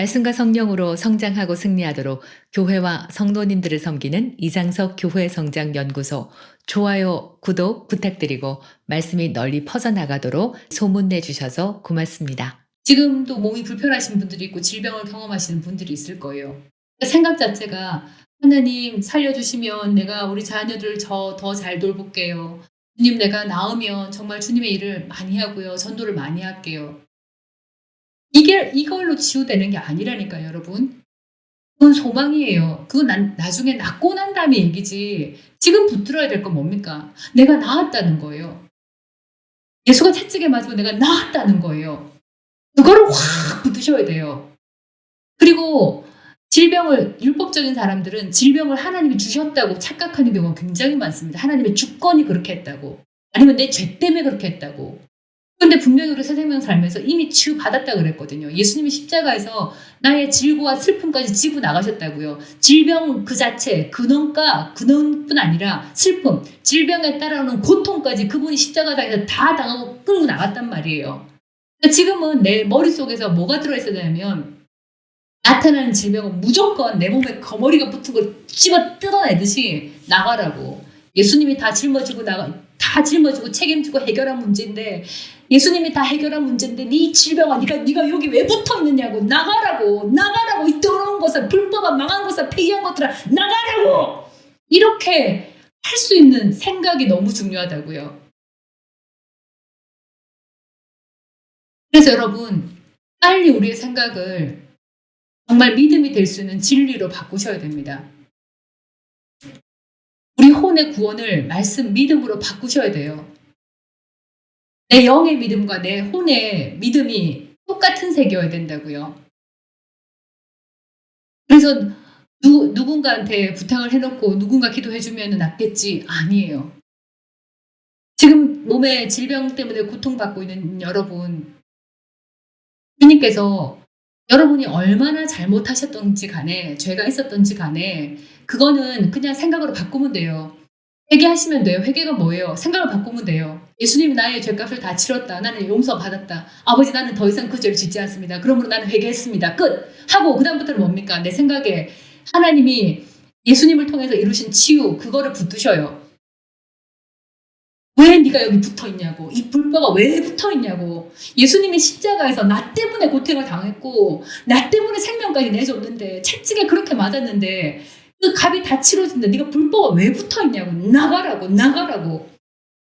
말씀과 성령으로 성장하고 승리하도록 교회와 성도님들을 섬기는 이장석 교회 성장 연구소 좋아요, 구독 부탁드리고 말씀이 널리 퍼져나가도록 소문내 주셔서 고맙습니다. 지금도 몸이 불편하신 분들이 있고 질병을 경험하시는 분들이 있을 거예요. 생각 자체가 하나님 살려주시면 내가 우리 자녀들 저 더 잘 돌볼게요. 주님 내가 나으면 정말 주님의 일을 많이 하고요. 전도를 많이 할게요. 이게 이걸로 치유되는 게 아니라니까요, 여러분. 그건 소망이에요. 그건 난, 나중에 낫고 난 다음에 얘기지. 지금 붙들어야 될 건 뭡니까? 내가 나았다는 거예요. 예수가 채찍에 맞으면 내가 나았다는 거예요. 그거를 확 붙으셔야 돼요. 그리고 질병을 율법적인 사람들은 질병을 하나님이 주셨다고 착각하는 경우가 굉장히 많습니다. 하나님의 주권이 그렇게 했다고. 아니면 내 죄 때문에 그렇게 했다고. 근데 분명히 우리 새 생명 살면서 이미 치유 받았다 그랬거든요. 예수님이 십자가에서 나의 질고와 슬픔까지 지고 나가셨다고요. 질병 그 자체, 근원가, 근원뿐 아니라 슬픔, 질병에 따라오는 고통까지 그분이 십자가에서 다 당하고 끌고 나갔단 말이에요. 그러니까 지금은 내 머릿속에서 뭐가 들어있어야 되냐면 나타나는 질병은 무조건 내 몸에 거머리가 붙은 걸 집어 뜯어내듯이 나가라고. 예수님이 다 짊어지고 나가, 다 짊어지고 책임지고 해결한 문제인데 예수님이 다 해결한 문제인데 네 질병아 네가 네가 여기 왜 붙어 있느냐고. 나가라고. 나가라고. 이 더러운 것을 불법한 망한 것을 폐기한 것들아. 나가라고. 이렇게 할 수 있는 생각이 너무 중요하다고요. 그래서 여러분 빨리 우리의 생각을 정말 믿음이 될 수 있는 진리로 바꾸셔야 됩니다. 우리 혼의 구원을 말씀 믿음으로 바꾸셔야 돼요. 내 영의 믿음과 내 혼의 믿음이 똑같은 색이어야 된다고요. 그래서 누, 누군가한테 부탁을 해놓고 누군가 기도해주면 낫겠지? 아니에요. 지금 몸에 질병 때문에 고통받고 있는 여러분, 주님께서 여러분이 얼마나 잘못하셨던지 간에, 죄가 있었던지 간에, 그거는 그냥 생각으로 바꾸면 돼요. 회개하시면 돼요. 회개가 뭐예요? 생각을 바꾸면 돼요. 예수님이 나의 죄값을 다 치렀다. 나는 용서 받았다. 아버지 나는 더 이상 그 죄를 짓지 않습니다. 그러므로 나는 회개했습니다. 끝! 하고 그 다음부터는 뭡니까? 내 생각에 하나님이 예수님을 통해서 이루신 치유 그거를 붙드셔요. 왜 네가 여기 붙어 있냐고. 이 불법가 왜 붙어 있냐고. 예수님이 십자가에서 나 때문에 고통을 당했고 나 때문에 생명까지 내줬는데 채찍에 그렇게 맞았는데 그 값이 다 치러진다. 네가 불법가 왜 붙어 있냐고. 나가라고. 나가라고.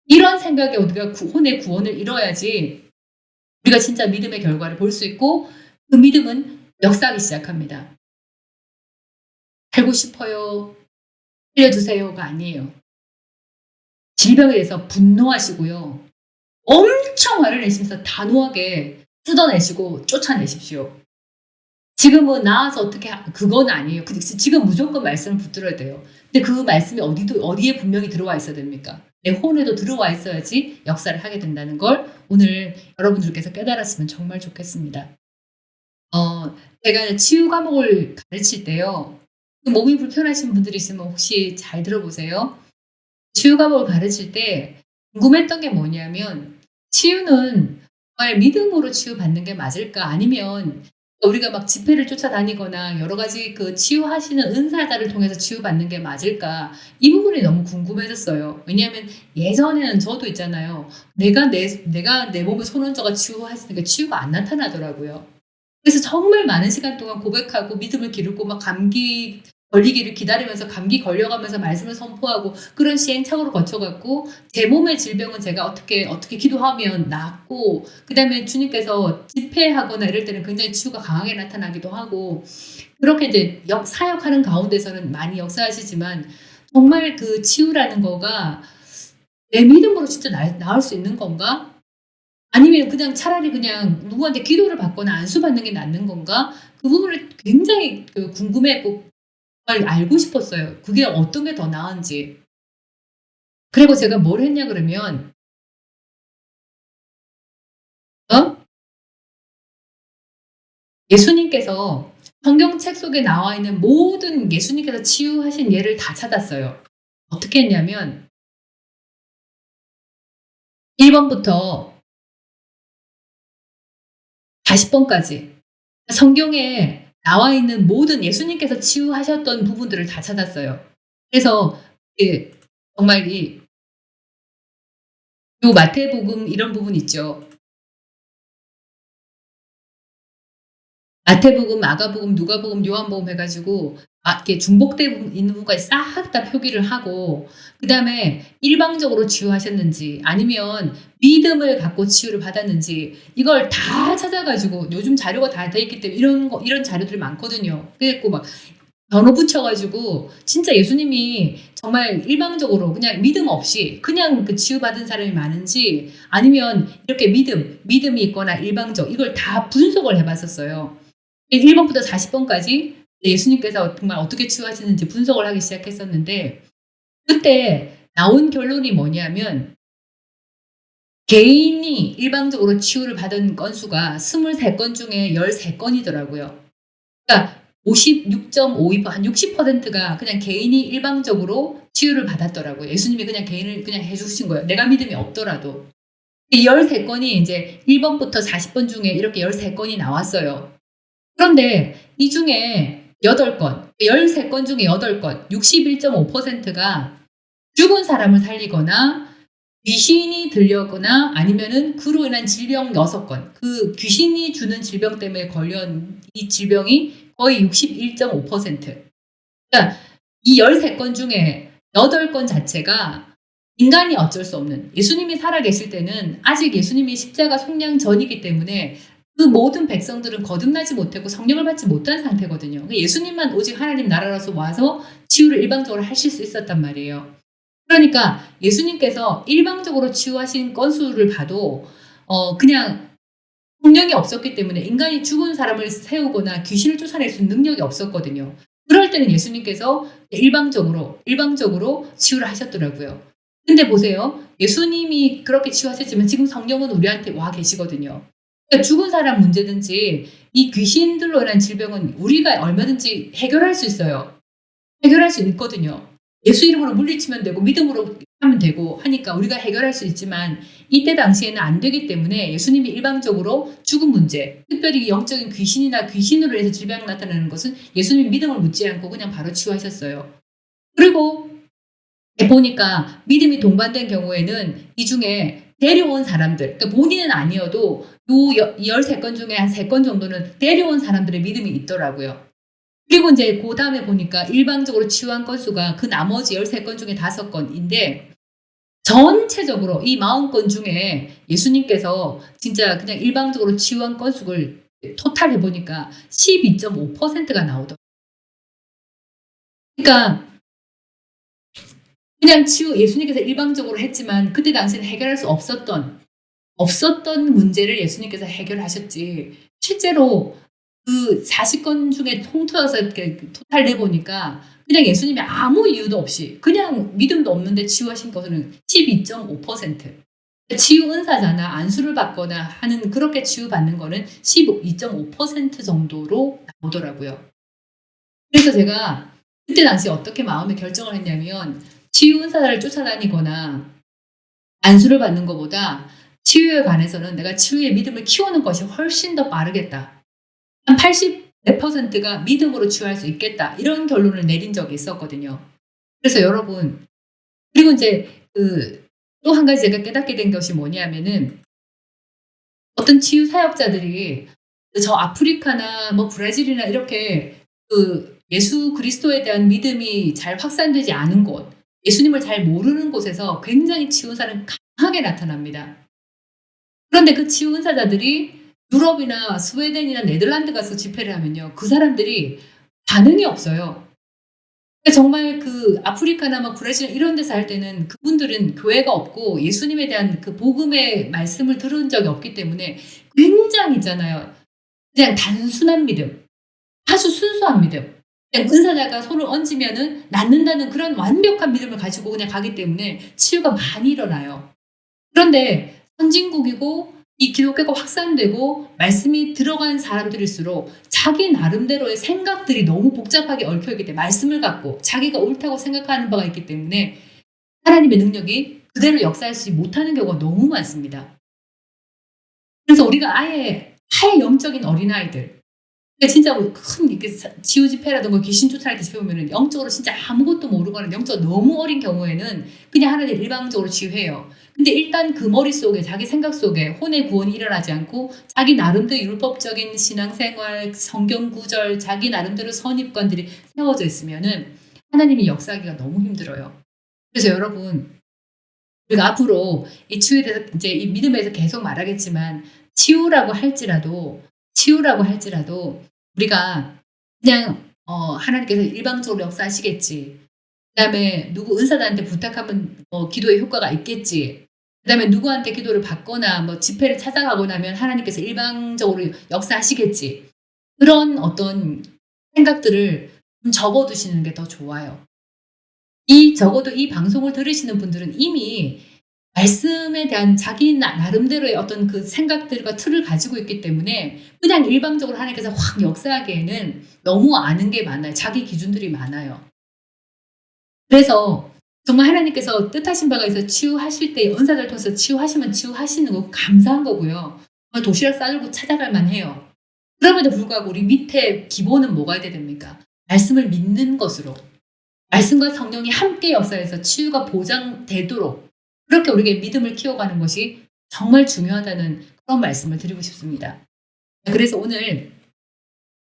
이런 생각에 우리가 혼의 구원을 이뤄야지 우리가 진짜 믿음의 결과를 볼 수 있고 그 믿음은 역사하기 시작합니다. 살고 싶어요. 살려주세요가 아니에요. 질병에 대해서 분노하시고요. 엄청 화를 내시면서 단호하게 뜯어내시고 쫓아내십시오. 지금은 나와서 어떻게 하, 그건 아니에요. 지금 무조건 말씀을 붙들어야 돼요. 근데 그 말씀이 어디도 어디에 분명히 들어와 있어야 됩니까? 내 혼에도 들어와 있어야지 역사를 하게 된다는 걸 오늘 여러분들께서 깨달았으면 정말 좋겠습니다. 어, 제가 치유 과목을 가르칠 때요. 몸이 불편하신 분들이 있으면 혹시 잘 들어보세요. 치유 과목을 가르칠 때 궁금했던 게 뭐냐면 치유는 정말 믿음으로 치유받는 게 맞을까 아니면 우리가 막 집회를 쫓아다니거나 여러 가지 그 치유하시는 은사자를 통해서 치유받는 게 맞을까? 이 부분이 너무 궁금해졌어요. 왜냐하면 예전에는 저도 있잖아요. 내가 내, 내가 내 몸에 손 얹어가 치유했으니까 치유가 안 나타나더라고요. 그래서 정말 많은 시간 동안 고백하고 믿음을 기르고 막 감기 걸리기를 기다리면서 감기 걸려가면서 말씀을 선포하고 그런 시행착오를 거쳐갔고 제 몸의 질병은 제가 어떻게 어떻게 기도하면 낫고 그다음에 주님께서 집회하거나 이럴 때는 굉장히 치유가 강하게 나타나기도 하고 그렇게 이제 역 사역하는 가운데서는 많이 역사하시지만 정말 그 치유라는 거가 내 믿음으로 진짜 나, 나을 수 있는 건가? 아니면 그냥 차라리 그냥 누구한테 기도를 받거나 안수 받는 게 낫는 건가? 그 부분을 굉장히 그 궁금했고 정말 알고 싶었어요. 그게 어떤 게 더 나은지. 그리고 제가 뭘 했냐 그러면 어? 예수님께서 성경책 속에 나와 있는 모든 예수님께서 치유하신 예를 다 찾았어요. 어떻게 했냐면 1번부터 40번까지 성경에 나와 있는 모든 예수님께서 치유하셨던 부분들을 다 찾았어요. 그래서 예, 정말 이 요 마태복음 이런 부분 있죠. 마태복음, 마가복음, 누가복음, 요한복음 해가지고 아, 이렇게 중복돼 있는 부분까지 싹 다 표기를 하고 그 다음에 일방적으로 치유하셨는지 아니면 믿음을 갖고 치유를 받았는지 이걸 다 찾아가지고 요즘 자료가 다 돼 있기 때문에 이런 거 이런 자료들이 많거든요. 그래갖고 막 번호 붙여가지고 진짜 예수님이 정말 일방적으로 그냥 믿음 없이 그냥 그 치유받은 사람이 많은지 아니면 이렇게 믿음, 믿음이 있거나 일방적 이걸 다 분석을 해봤었어요. 1번부터 40번까지 예수님께서 정말 어떻게 치유하시는지 분석을 하기 시작했었는데 그때 나온 결론이 뭐냐면 개인이 일방적으로 치유를 받은 건수가 23건 중에 13건이더라고요. 그러니까 56.52%, 한 60%가 그냥 개인이 일방적으로 치유를 받았더라고요. 예수님이 그냥 개인을 그냥 해주신 거예요. 내가 믿음이 없더라도. 이 13건이 이제 1번부터 40번 중에 이렇게 13건이 나왔어요. 그런데 이 중에 8건, 13건 중에 8건, 61.5%가 죽은 사람을 살리거나 귀신이 들려거나 아니면은 그로 인한 질병 6건, 그 귀신이 주는 질병 때문에 걸려온 이 질병이 거의 61.5%. 그러니까 이 13건 중에 8건 자체가 인간이 어쩔 수 없는 예수님이 살아계실 때는 아직 예수님이 십자가 속량 전이기 때문에 그 모든 백성들은 거듭나지 못했고 성령을 받지 못한 상태거든요. 그러니까 예수님만 오직 하나님 나라로서 와서 치유를 일방적으로 하실 수 있었단 말이에요. 그러니까 예수님께서 일방적으로 치유하신 건수를 봐도 어 그냥 성령이 없었기 때문에 인간이 죽은 사람을 세우거나 귀신을 쫓아낼 수 있는 능력이 없었거든요. 그럴 때는 예수님께서 일방적으로 일방적으로 치유를 하셨더라고요. 근데 보세요. 예수님이 그렇게 치유하셨지만 지금 성령은 우리한테 와 계시거든요. 그러니까 죽은 사람 문제든지 이 귀신들로 인한 질병은 우리가 얼마든지 해결할 수 있어요. 해결할 수 있거든요. 예수 이름으로 물리치면 되고 믿음으로 하면 되고 하니까 우리가 해결할 수 있지만 이때 당시에는 안 되기 때문에 예수님이 일방적으로 죽은 문제, 특별히 영적인 귀신이나 귀신으로 해서 질병 나타나는 것은 예수님 믿음을 묻지 않고 그냥 바로 치유하셨어요. 그리고 보니까 믿음이 동반된 경우에는 이 중에 데려온 사람들, 그러니까 본인은 아니어도 요 13건 중에 한 3건 정도는 데려온 사람들의 믿음이 있더라고요. 그리고 이제 그 다음에 보니까 일방적으로 치유한 건수가 그 나머지 13건 중에 5건인데 전체적으로 이 40건 중에 예수님께서 진짜 그냥 일방적으로 치유한 건수를 토탈 해보니까 12.5%가 나오더라고요. 그러니까 그냥 치유 예수님께서 일방적으로 했지만 그때 당시에는 해결할 수 없었던 없었던 문제를 예수님께서 해결하셨지 실제로 그 40건 중에 통틀어서 이렇게 토탈 내보니까 그냥 예수님이 아무 이유도 없이 그냥 믿음도 없는데 치유하신 것은 12.5%. 치유 은사잖아. 안수를 받거나 하는 그렇게 치유받는 거는 12.5% 정도로 나오더라고요. 그래서 제가 그때 당시 어떻게 마음의 결정을 했냐면 치유 은사를 쫓아다니거나 안수를 받는 것보다 치유에 관해서는 내가 치유의 믿음을 키우는 것이 훨씬 더 빠르겠다. 한 80%가 믿음으로 치유할 수 있겠다. 이런 결론을 내린 적이 있었거든요. 그래서 여러분, 그리고 이제 그 또 한 가지 제가 깨닫게 된 것이 뭐냐면은 어떤 치유 사역자들이 저 아프리카나 뭐 브라질이나 이렇게 그 예수 그리스도에 대한 믿음이 잘 확산되지 않은 곳, 예수님을 잘 모르는 곳에서 굉장히 치유사는 강하게 나타납니다. 그런데 그 치유 은사자들이 유럽이나 스웨덴이나 네덜란드 가서 집회를 하면요. 그 사람들이 반응이 없어요. 정말 그 아프리카나 막 브라질 이런 데서 할 때는 그분들은 교회가 없고 예수님에 대한 그 복음의 말씀을 들은 적이 없기 때문에 굉장히 있잖아요. 그냥 단순한 믿음. 아주 순수한 믿음. 은사자가 손을 얹으면은 낫는다는 그런 완벽한 믿음을 가지고 그냥 가기 때문에 치유가 많이 일어나요. 그런데 선진국이고 이 기독교가 확산되고 말씀이 들어간 사람들일수록 자기 나름대로의 생각들이 너무 복잡하게 얽혀있기 때문에 말씀을 갖고 자기가 옳다고 생각하는 바가 있기 때문에 하나님의 능력이 그대로 역사하지 못하는 경우가 너무 많습니다. 그래서 우리가 아예 아예 영적인 어린아이들 진짜 뭐큰 이렇게 사- 지우 집회라든가 귀신 쫓아낼 때 보면은 영적으로 진짜 아무것도 모르거나 영적으로 너무 어린 경우에는 그냥 하나님 일방적으로 지휘해요. 근데 일단 그 머릿속에 자기 생각 속에 혼의 구원이 일어나지 않고 자기 나름대로 율법적인 신앙생활, 성경 구절, 자기 나름대로 선입관들이 세워져 있으면은 하나님이 역사하기가 너무 힘들어요. 그래서 여러분 우리가 앞으로 이 치유에 대해서 이제 이 믿음에서 계속 말하겠지만 치유라고 할지라도 치유라고 할지라도 우리가 그냥 어, 하나님께서 일방적으로 역사하시겠지. 그다음에 누구 은사자한테 부탁하면 뭐 기도의 효과가 있겠지. 그다음에 누구한테 기도를 받거나 뭐 집회를 찾아가고 나면 하나님께서 일방적으로 역사하시겠지. 그런 어떤 생각들을 좀 접어두시는 게 더 좋아요. 이 적어도 이 방송을 들으시는 분들은 이미 말씀에 대한 자기 나, 나름대로의 어떤 그 생각들과 틀을 가지고 있기 때문에 그냥 일방적으로 하나님께서 확 역사하기에는 너무 아는 게 많아요. 자기 기준들이 많아요. 그래서 정말 하나님께서 뜻하신 바가 있어 치유하실 때 은사들 통해서 치유하시면 치유하시는 거 감사한 거고요. 도시락 싸들고 찾아갈 만해요. 그럼에도 불구하고 우리 밑에 기본은 뭐가 돼야 됩니까? 말씀을 믿는 것으로 말씀과 성령이 함께 역사해서 치유가 보장되도록 그렇게 우리에게 믿음을 키워가는 것이 정말 중요하다는 그런 말씀을 드리고 싶습니다. 그래서 오늘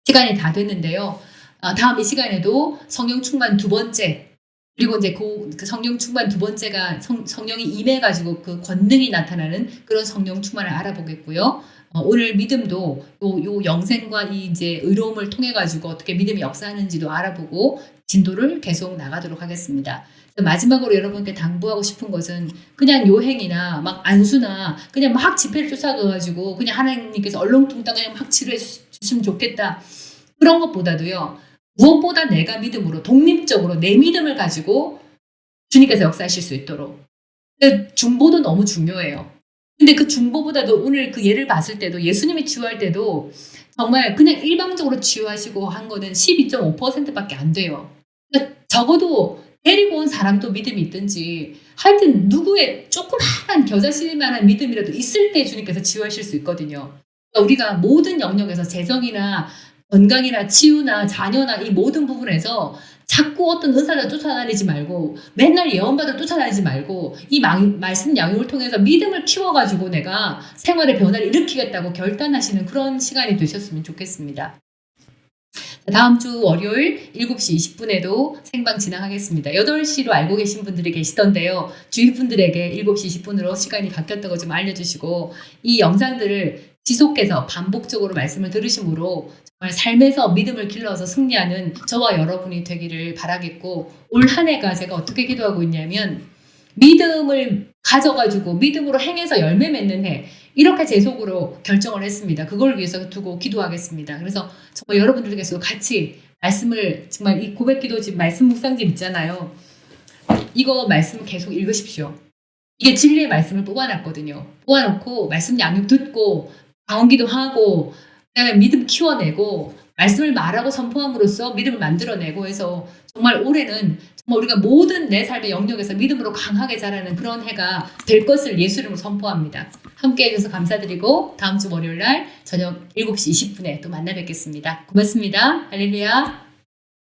시간이 다 됐는데요. 아, 다음 이 시간에도 성령 충만 두 번째 그리고 이제 그, 그 성령 충만 두 번째가 성, 성령이 임해가지고 그 권능이 나타나는 그런 성령 충만을 알아보겠고요. 어, 오늘 믿음도 요, 요 영생과 이 이제 의로움을 통해 가지고 어떻게 믿음이 역사하는지도 알아보고 진도를 계속 나가도록 하겠습니다. 마지막으로 여러분께 당부하고 싶은 것은 그냥 요행이나 막 안수나 그냥 막 집회를 쫓아가가지고 그냥 하나님께서 얼렁뚱땅 그냥 막 치료해 주시면 좋겠다. 그런 것보다도요. 무엇보다 내가 믿음으로 독립적으로 내 믿음을 가지고 주님께서 역사하실 수 있도록. 중보도 너무 중요해요. 근데 그 중보보다도 오늘 그 예를 봤을 때도 예수님이 치유할 때도 정말 그냥 일방적으로 치유하시고 한 거는 12.5%밖에 안 돼요. 그러니까 적어도 데리고 온 사람도 믿음이 있든지 하여튼 누구의 조그마한 겨자씨일 만한 믿음이라도 있을 때 주님께서 치유하실 수 있거든요. 그러니까 우리가 모든 영역에서 재정이나 건강이나 치유나 자녀나 이 모든 부분에서 자꾸 어떤 의사를 쫓아다니지 말고 맨날 예언받을 쫓아다니지 말고 이 마- 말씀 양육을 통해서 믿음을 키워가지고 내가 생활의 변화를 일으키겠다고 결단하시는 그런 시간이 되셨으면 좋겠습니다. 자, 다음 주 월요일 7시 20분에도 생방 진행하겠습니다. 8시로 알고 계신 분들이 계시던데요. 주위 분들에게 7시 20분으로 시간이 바뀌었다고 좀 알려주시고 이 영상들을 지속해서 반복적으로 말씀을 들으심으로 정말 삶에서 믿음을 길러서 승리하는 저와 여러분이 되기를 바라겠고 올 한 해가 제가 어떻게 기도하고 있냐면 믿음을 가져가지고 믿음으로 행해서 열매 맺는 해 이렇게 제 속으로 결정을 했습니다. 그걸 위해서 두고 기도하겠습니다. 그래서 정말 여러분들께서 같이 말씀을 정말 이 고백 기도 집 말씀 묵상집 있잖아요. 이거 말씀 계속 읽으십시오. 이게 진리의 말씀을 뽑아놨거든요. 뽑아놓고 말씀 양육 듣고 방언기도 하고 그다음에 믿음 키워내고 말씀을 말하고 선포함으로써 믿음을 만들어내고 해서 정말 올해는 정말 우리가 모든 내 삶의 영역에서 믿음으로 강하게 자라는 그런 해가 될 것을 예수 이름으로 선포합니다. 함께 해주셔서 감사드리고 다음 주 월요일 날 저녁 7시 20분에 또 만나 뵙겠습니다. 고맙습니다. 할렐루야.